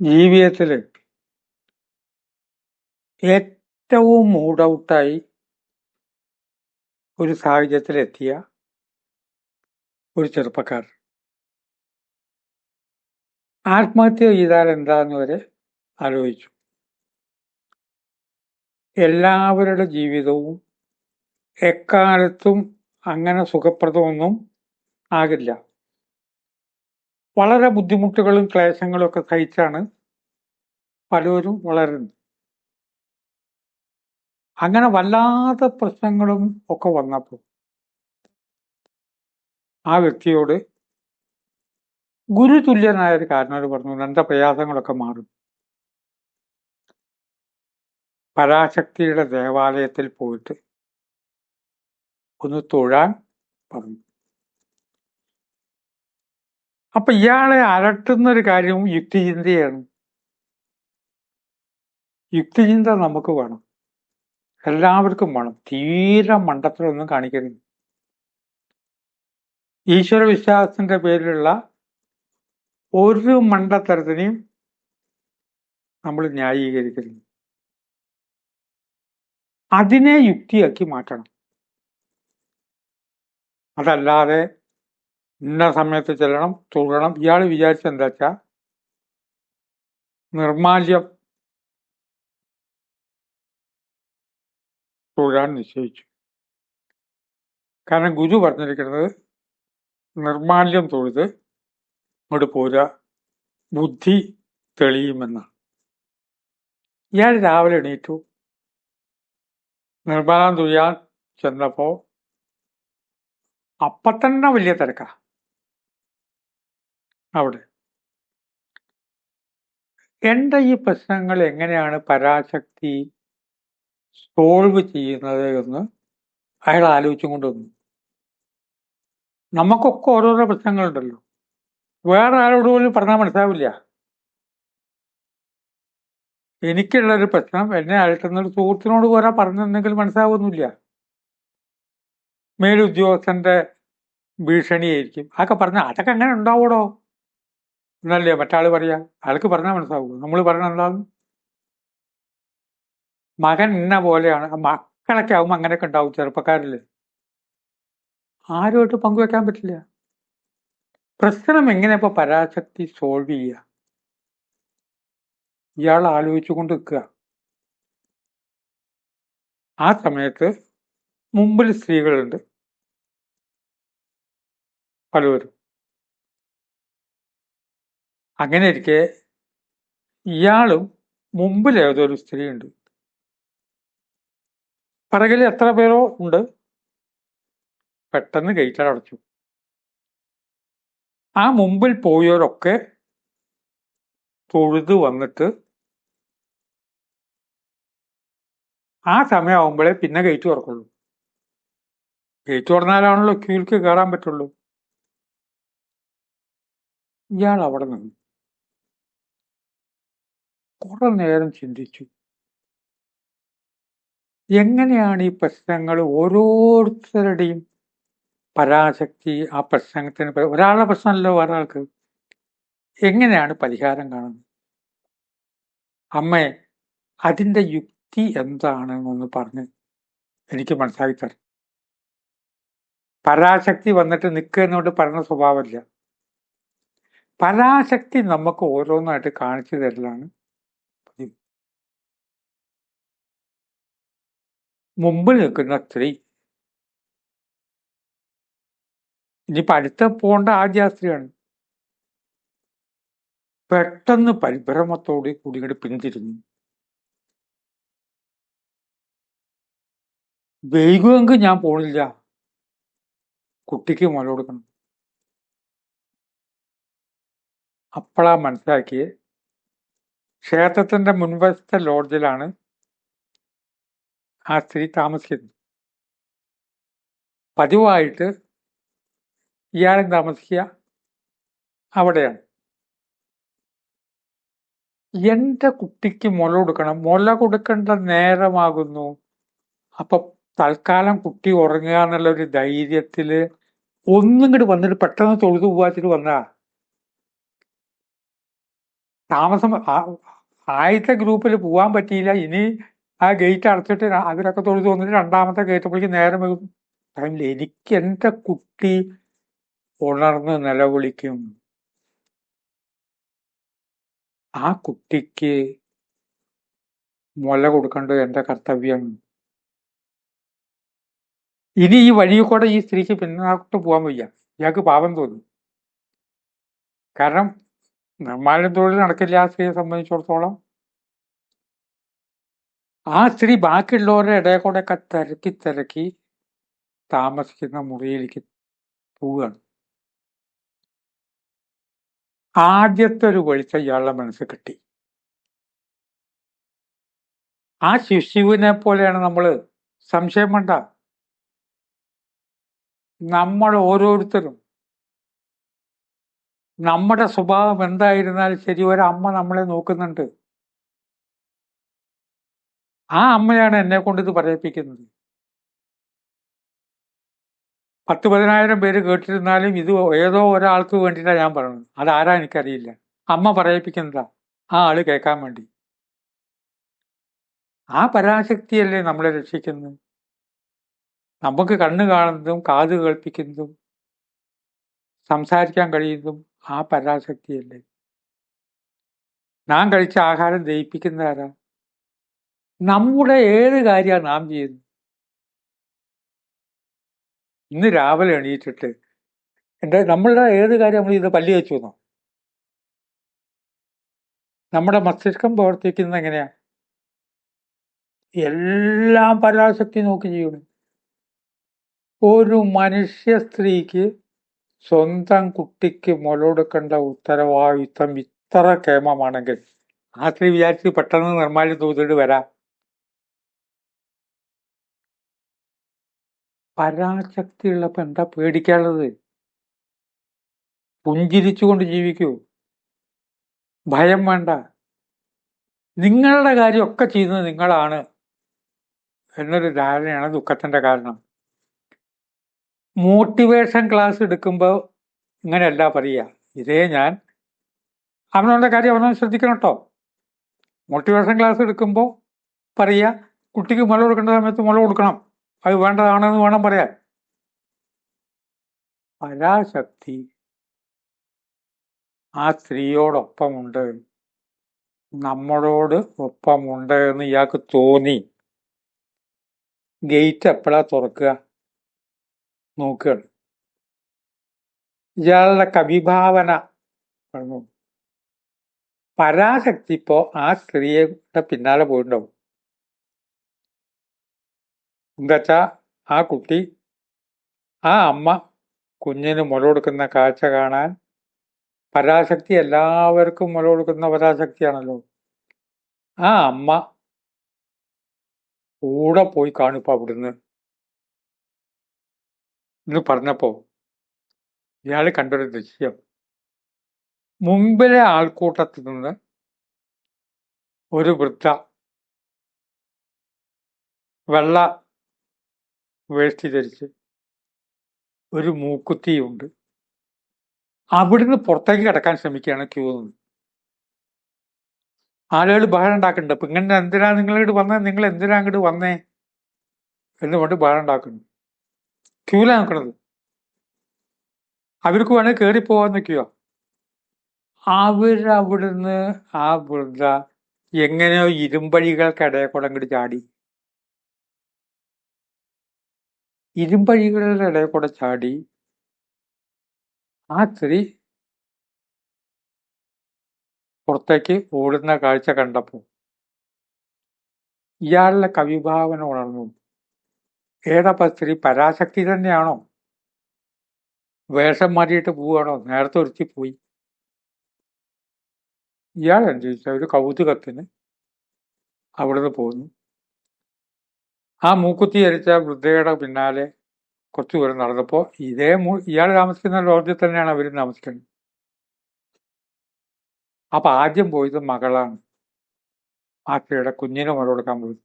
ജീവിതത്തിൽ ഏറ്റവും മൂഡൌട്ടായി ഒരു സാഹചര്യത്തിലെത്തിയ ഒരു ചെറുപ്പക്കാർ ആത്മഹത്യ ചെയ്താൽ എന്താന്ന് വരെ ആലോചിച്ചു. എല്ലാവരുടെ ജീവിതവും എക്കാലത്തും അങ്ങനെ സുഖപ്രദമൊന്നും ആകില്ല. വളരെ ബുദ്ധിമുട്ടുകളും ക്ലേശങ്ങളും ഒക്കെ സഹിച്ചാണ് പലരും വളരുന്നത്. അങ്ങനെ വല്ലാത്ത പ്രശ്നങ്ങളും ഒക്കെ വന്നപ്പോൾ ആ വ്യക്തിയോട് ഗുരുതുല്യനായ ഒരു കാരണവർ പറഞ്ഞു എന്റെ പ്രയാസങ്ങളൊക്കെ മാറും. പരാശക്തിയുടെ ദേവാലയത്തിൽ പോയിട്ട് ഒന്ന് തൊഴാൻ പറഞ്ഞു. അപ്പൊ ഇയാളെ അലട്ടുന്ന ഒരു കാര്യവും യുക്തിചിന്തയാണ്. യുക്തിചിന്ത നമുക്ക് വേണം. എല്ലാവർക്കും വേണം. തീരെ മണ്ടത്തിലൊന്നും കാണിക്കരുത്. ഈശ്വര വിശ്വാസത്തിന്റെ പേരിലുള്ള ഒരു മണ്ടത്തരത്തിനെയും നമ്മൾ ന്യായീകരിക്കരുത്. അതിനെ യുക്തിയാക്കി മാറ്റണം. അതല്ലാതെ ഇന്ന സമയത്ത് ചെല്ലണം തുടരണം ഇയാൾ വിചാരിച്ച എന്താ വെച്ചാ നിർമാല്യം. തൊഴാൻ നിശ്ചയിച്ചു. കാരണം ഗുരു പറഞ്ഞിരിക്കുന്നത് നിർമാല്യം തൊഴുത് അങ്ങോട്ട് പോരാ ബുദ്ധി തെളിയുമെന്നാണ് ഇയാൾ രാവിലെ എണീറ്റു. നിർമ്മാണം തുഴിയാൻ ചെന്നപ്പോ അപ്പത്തന്നെ വലിയ തിരക്കാ. അവിടെ. എന്റെ ഈ പ്രശ്നങ്ങൾ എങ്ങനെയാണ് പരാശക്തി സോൾവ് ചെയ്യുന്നത് എന്ന് അയാൾ ആലോചിച്ചും കൊണ്ടുവന്നു നമുക്കൊക്കെ ഓരോരോ പ്രശ്നങ്ങളുണ്ടല്ലോ. വേറെ ആരോട് പോലും പറഞ്ഞാൽ മനസ്സിലാവില്ല. എനിക്കുള്ളൊരു പ്രശ്നം എന്നെ അലട്ടുന്ന ഒരു സുഹൃത്തിനോട് പോരാ പറഞ്ഞെന്നെങ്കിൽ മനസ്സിലാവുന്നില്ല. മേലുദ്യോഗസ്ഥന്റെ ഭീഷണിയായിരിക്കും. അതൊക്കെ പറഞ്ഞ അതൊക്കെ അങ്ങനെ ഉണ്ടാവൂടോ എന്നല്ലേ മറ്റാൾ പറയാ? അയാൾക്ക് പറഞ്ഞാൽ മനസ്സിലാവൂ നമ്മൾ പറഞ്ഞ എന്താകും മകൻ ഇന്ന പോലെയാണ്. മക്കളൊക്കെ ആവുമ്പോൾ അങ്ങനെയൊക്കെ ഉണ്ടാവും ചെറുപ്പക്കാരിൽ. ആരുമായിട്ട് പങ്കുവെക്കാൻ പറ്റില്ല. പ്രശ്നം എങ്ങനെ ഇപ്പൊ പരാശക്തി സോൾവ് ചെയ്യുക ഇയാൾ ആലോചിച്ചുകൊണ്ട് നിൽക്കുക. ആ സമയത്ത് മുമ്പിൽ സ്ത്രീകളുണ്ട്. പലവരും അങ്ങനെ ഇരിക്കെ ഇയാളും മുമ്പിൽ ഏതൊരു സ്ത്രീ ഉണ്ട് പിറകിൽ എത്ര പേരോ ഉണ്ട്. പെട്ടെന്ന് ഗേറ്റ് അടച്ചു. ആ മുമ്പിൽ പോയവരൊക്കെ തൊഴുത് വന്നിട്ട് ആ സമയമാകുമ്പോഴേ പിന്നെ ഗേറ്റ് തുറക്കുള്ളൂ. ഗേറ്റ് തുറന്നാലാണല്ലോ ക്യൂൽക്ക് കയറാൻ പറ്റുള്ളൂ. ഇയാൾ അവിടെ നിന്നു. കുറെ നേരം ചിന്തിച്ചു? എങ്ങനെയാണ് ഈ പ്രശ്നങ്ങൾ ഓരോരുത്തരുടെയും പരാശക്തി ആ പ്രശ്നത്തിന് ഒരാളുടെ പ്രശ്നമല്ലോ ഒരാൾക്ക് എങ്ങനെയാണ് പരിഹാരം കാണുന്നത്? അമ്മേ അതിന്റെ യുക്തി എന്താണെന്നൊന്ന് പറഞ്ഞ് എനിക്ക് മനസ്സിലാക്കി തരാം പരാശക്തി വന്നിട്ട് നിൽക്കുക എന്നോട് പറഞ്ഞ സ്വഭാവമില്ല. പരാശക്തി നമുക്ക് ഓരോന്നായിട്ട് കാണിച്ചു തരലാണ്. മുമ്പിൽ നിൽക്കുന്ന സ്ത്രീ. ഇനി അടുത്ത പോകേണ്ട ആദ്യ സ്ത്രീയാണ്. പെട്ടെന്ന് പരിഭ്രമത്തോടെ കൂടി ഇങ്ങോട്ട് പിന്തിരിഞ്ഞു. വൈകുമെങ്കിൽ ഞാൻ പോണില്ല. കുട്ടിക്ക് മുല കൊടുക്കണം. അപ്പോഴാ മനസ്സിലാക്കിയേ. ക്ഷേത്രത്തിന്റെ മുൻവശത്തെ ലോഡ്ജിലാണ് ആ സ്ത്രീ താമസിക്കുന്നത് പതിവായിട്ട് ഇയാളും താമസിക്കുക അവിടെയാണ്. എന്റെ കുട്ടിക്ക് മുല കൊടുക്കണം. മുല കൊടുക്കേണ്ട നേരമാകുന്നു. അപ്പൊ തൽക്കാലം കുട്ടി ഉറങ്ങുക എന്നുള്ള ഒരു ധൈര്യത്തിൽ ഒന്നും കൂടി വന്നിട്ട് പെട്ടെന്ന് തൊഴുതു പോവാച്ചിട്ട് വന്നാ. താമസം ആദ്യത്തെ ഗ്രൂപ്പിൽ പോവാൻ പറ്റിയില്ല. ഇനി ആ ഗേറ്റ് അടച്ചിട്ട് അതിലൊക്കെ തൊഴുതു വന്നിട്ട് രണ്ടാമത്തെ കയറ്റപ്പോഴേക്ക് നേരം വൈകും ടൈമിൽ എനിക്ക് എന്റെ കുട്ടി ഉണർന്ന് നിലവിളിക്കും. ആ കുട്ടിക്ക് മുല കൊടുക്കേണ്ടത് എന്റെ കർത്തവ്യം. ഇനി ഈ വഴി കൂടെ ഈ സ്ത്രീക്ക് പിന്നാക്കോട്ട് പോകാൻ വയ്യ. ഇയാൾക്ക് പാപം തോന്നും. കാരണം നിർമ്മാല്യം തൊഴിൽ നടക്കില്ല ആ സ്ത്രീയെ സംബന്ധിച്ചിടത്തോളം. ആ സ്ത്രീ ബാക്കിയുള്ളവരുടെ ഇടയിൽ കൂടെ ഒക്കെ തിരക്കി തിരക്കി താമസിക്കുന്ന മുറിയിലേക്ക് പോവുകയാണ്. ആദ്യത്തെ ഒരു വെളിച്ചം ഇയാളുടെ മനസ്സ് കിട്ടി. ആ ശിശുവിനെ പോലെയാണ് നമ്മൾ സംശയം വേണ്ട. നമ്മൾ ഓരോരുത്തരും. നമ്മുടെ സ്വഭാവം എന്തായിരുന്നാലും ശരി ഒരമ്മ നമ്മളെ നോക്കുന്നുണ്ട്. ആ അമ്മയാണ് എന്നെ കൊണ്ട് ഇത് പറയിപ്പിക്കുന്നത്. പത്ത് പതിനായിരം പേര് കേട്ടിരുന്നാലും ഇത് ഏതോ ഒരാൾക്ക് വേണ്ടിയിട്ടാണ് ഞാൻ പറയുന്നത്. അതാരാ എനിക്കറിയില്ല. അമ്മ പറയിപ്പിക്കുന്നതാ. ആ ആൾ കേൾക്കാൻ വേണ്ടി. ആ പരാശക്തിയല്ലേ നമ്മളെ രക്ഷിക്കുന്നത് നമുക്ക് കണ്ണ് കാണുന്നതും കാത് കേൾപ്പിക്കുന്നതും സംസാരിക്കാൻ കഴിയുന്നതും ആ പരാശക്തിയല്ലേ? നാം കഴിച്ച ആഹാരം ദഹിപ്പിക്കുന്ന ആരാ നമ്മുടെ ഏത് കാര്യമാണ് നാം ചെയ്യുന്നത്? ഇന്ന് രാവിലെ എണീറ്റിട്ട് എന്റെ നമ്മളുടെ ഏത് കാര്യം നമ്മൾ ഇത് പല്ലി വെച്ചു എന്നോ നമ്മുടെ മസ്തിഷ്കം പ്രവർത്തിക്കുന്നത് എങ്ങനെയാ? എല്ലാം പരാശക്തി നോക്കി ചെയ്യണം. ഒരു മനുഷ്യ സ്ത്രീക്ക് സ്വന്തം കുട്ടിക്ക് മുലകൊടുക്കേണ്ട ഉത്തരവാദിത്തം ഇത്ര കേമമാണെങ്കിൽ ആ സ്ത്രീ വിചാരിച്ച് പെട്ടെന്ന് നിർമ്മാല്യം തോന്നിട്ട് വരാം. പരാശക്തി ഉള്ളപ്പോ എന്താ പേടിക്കാനുള്ളത്? പുഞ്ചിരിച്ചുകൊണ്ട് ജീവിക്കൂ. ഭയം വേണ്ട. നിങ്ങളുടെ കാര്യമൊക്കെ ചെയ്യുന്നത് നിങ്ങളാണ് എന്നൊരു ധാരണയാണ് ദുഃഖത്തിന്റെ കാരണം. മോട്ടിവേഷൻ ക്ലാസ് എടുക്കുമ്പോൾ ഇങ്ങനെയല്ല പറയുക. ഇതേ ഞാൻ അവനവന്റെ കാര്യം അവനവൻ ശ്രദ്ധിക്കണം കേട്ടോ മോട്ടിവേഷൻ ക്ലാസ് എടുക്കുമ്പോൾ പറയുക കുട്ടിക്ക് മുല കൊടുക്കേണ്ട സമയത്ത് മുല കൊടുക്കണം. അത് വേണ്ടതാണെന്ന് വേണം പറയാൻ. പരാശക്തി ആ സ്ത്രീയോടൊപ്പമുണ്ട്. നമ്മളോട് ഒപ്പമുണ്ട് എന്ന് ഇയാൾക്ക് തോന്നി. ഗേറ്റ് എപ്പോഴാ തുറക്കുക? നോക്കുകയാണ് ഇയാളുടെ കവിഭാവന പരാശക്തി ഇപ്പോ ആ സ്ത്രീയുടെ പിന്നാലെ പോയിട്ടുണ്ടാവും. എന്താച്ചാ ആ കുട്ടി ആ അമ്മ കുഞ്ഞിന് മുല കൊടുക്കുന്ന കാഴ്ച കാണാൻ പരാശക്തി എല്ലാവർക്കും മുല കൊടുക്കുന്ന പരാശക്തിയാണല്ലോ. ആ അമ്മ കൂടെ പോയി കാണിപ്പ അവിടുന്ന്. എന്ന് പറഞ്ഞപ്പോ ഇയാൾ കണ്ടൊരു ദൃശ്യം. മുമ്പിലെ ആൾക്കൂട്ടത്തിൽ നിന്ന് ഒരു വൃദ്ധ വെള്ള വേഷ്ടി ധരിച്ച് ഒരു മൂക്കുത്തിയുണ്ട്. അവിടുന്ന് പുറത്തേക്ക് കിടക്കാൻ ശ്രമിക്കുകയാണ് ക്യൂ നിന്ന്. ആളുകൾ ബഹളം ഉണ്ടാക്കുന്നുണ്ട്. അപ്പൊ ഇങ്ങനെ എന്തിനാ നിങ്ങൾ വന്നേ? നിങ്ങൾ എന്തിനാ അങ്ങോട്ട് വന്നേ? എന്ന് പറഞ്ഞിട്ട് ബഹളം ഉണ്ടാക്കുന്നു. ക്യൂലാ നോക്കണത് അവർക്ക് വേണേൽ കയറി പോവാൻ നിൽക്കുക അവരവിടുന്ന് ആ വൃദ്ധ എങ്ങനെയോ ഇരുമ്പഴികൾക്കിടയിൽ കൂടെ അങ്ങോട്ട് ചാടി. ഇരുമ്പഴികളുടെ ഇടയിൽ കൂടെ ചാടി ആ സ്ത്രീ പുറത്തേക്ക് ഓടുന്ന കാഴ്ച കണ്ടപ്പോൾ ഇയാളുടെ കവിഭാവന ഉണർന്നു. ഏതപ്പ സ്ത്രീ പരാശക്തി തന്നെയാണോ? വേഷം മാറിയിട്ട് പോവുകയാണോ? നേരത്തെ ഒരുത്തി പോയി. ഇയാൾ എന്ത് ചോദിച്ചാൽ ഒരു കൗതുകത്തിന് അവിടുന്ന് പോന്നു. ആ മൂക്കുത്തി ധരിച്ച വൃദ്ധയുടെ പിന്നാലെ കുറച്ചു ദൂരം നടന്നപ്പോൾ ഇതേ മൂ- ഇയാൾ താമസിക്കുന്ന ലോഡ്ജിൽ തന്നെയാണ് അവർ താമസിക്കുന്നത്. അപ്പൊ ആദ്യം പോയത് മകളാണ്. ആ കുഞ്ഞിനെ മുല കൊടുക്കാൻ പോയി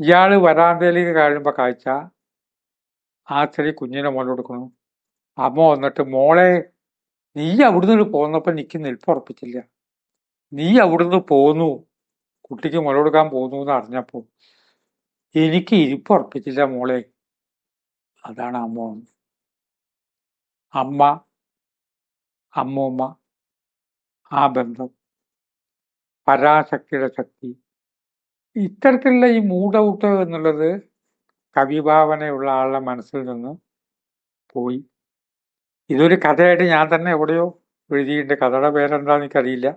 ഇയാൾ വരാന്തയിലേക്ക് കഴിയുമ്പോൾ കാഴ്ച ആ സ്ത്രീ കുഞ്ഞിനെ മുല കൊടുക്കണു അമ്മ വന്നിട്ട് മോളെ നീ അവിടുന്ന് പോന്നപ്പോ എനിക്ക് നിൽപ്പുറപ്പിച്ചില്ല നീ അവിടുന്ന് പോന്നു. കുട്ടിക്ക് മുല കൊടുക്കാൻ പോകുന്നു എന്ന് അറിഞ്ഞപ്പോൾ എനിക്ക് ഇരിപ്പ് ഉറപ്പിച്ചില്ല മോളെ. അതാണ് അമ്മ അമ്മ അമ്മൂമ്മ ആ ബന്ധം പരാശക്തിയുടെ ശക്തി. ഇത്തരത്തിലുള്ള ഈ മൂടൗട്ട് എന്നുള്ളത് കവിഭാവനയുള്ള ആളുടെ മനസ്സിൽ നിന്ന് പോയി. ഇതൊരു കഥയായിട്ട് ഞാൻ തന്നെ എവിടെയോ എഴുതിയിട്ടുണ്ട്. കഥയുടെ പേരെന്താണെന്ന് എനിക്കറിയില്ല.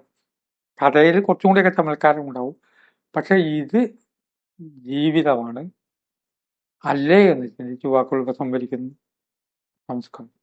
കഥയിൽ കുറച്ചും കൂടിയൊക്കെ ചമൽക്കാരം ഉണ്ടാവും. പക്ഷെ ഇത് ജീവിതമാണ്. അല്ലേ എന്ന് ചിന്തിച്ചു വാക്കുകൾ ഉപസംഹരിക്കുന്നു നമസ്കാരം